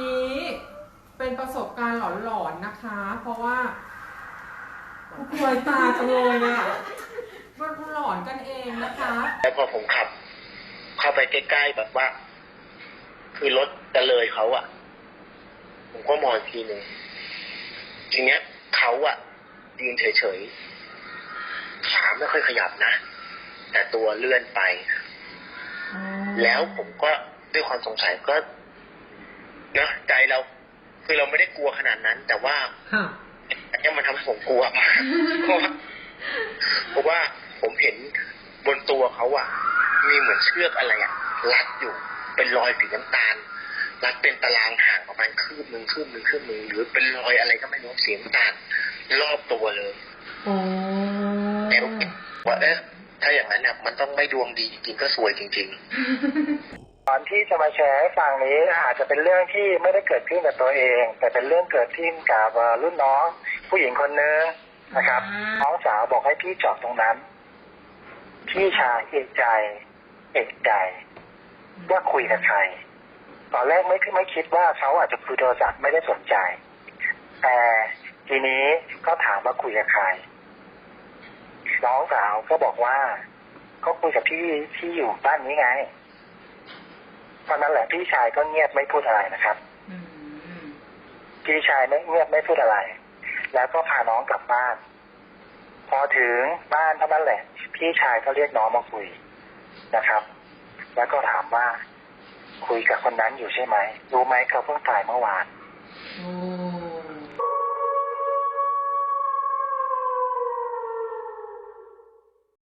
นี้เป็นประสบการณ์หลอนๆนะคะ เพราะว่าควยตาจังเลยเนี่ยมันหลอนกันเองนะคะ แล้วพอผมขับ เข้าไปใกล้ๆแบบว่า คือรถจะเลยเขาอะผมก็มองอีกทีหนึ่งทีเนี้ยเขาอะยืนเฉยๆขาไม่ค่อยขยับนะ แต่ตัวเลื่อนไป แล้วผมก็ด้วยความสงสัยก็ นะใจเราคือเราไม่ได้กลัวขนาดนั้น แต่ว่าค่ะอันเนี้ยมันทำให้ผมกลัวมากเพราะว่าเพราะว่าผมเห็นบนตัวเขาอะมีเหมือนเชือกอะไรอะรัดอยู่เป็นรอยสีน้ำตาล รัดเป็นตารางห่างประมาณคืบหนึ่งคืบหนึ่งคืบหนึ่งหรือเป็นรอยอะไรก็ไม่รู้สีน้ำตาลรอบตัวเลยโอ้แล้วว่าเอ๊ะถ้าอย่างนั้นเนี่ยมันต้องไม่ดวงดีจริงๆก็สวยจริง ๆ ตอนที่จะมาแชร์ให้ฟังนี้อาจจะเป็นเรื่องที่ไม่ได้เกิดขึ้นกับตัวเอง แต่เป็นเรื่องเกิดขึ้นกับเอ่อรุ่นน้อง ผู้หญิงคนนึงนะครับน้องสาวบอกให้พี่จอดตรงนั้นพี่ชายเอกใจ เอกใจว่าคุยกับใครตอนแรกไม่ไม่คิดว่าเขาอาจจะคุยโทรศัพท์ไม่ได้สนใจ แต่ทีนี้ก็ถามว่าคุยกับใครน้องสาวก็บอกว่า ก็คุยกับพี่ที่อยู่บ้านนี้ไง ตอนนั้นแหละพี่ชายก็เงียบไม่พูดอะไรนะครับอืมพี่ชายไม่เงียบไม่พูดอะไร แล้วก็พาน้องกลับบ้าน พอถึงบ้านเท่านั้นแหละ พี่ชายก็เรียกน้องมาคุยนะครับ แล้วก็ถามว่า คุยกับคนนั้นอยู่ใช่ไหมรู้ไหมเขาเพิ่งตายเมื่อวานโอ้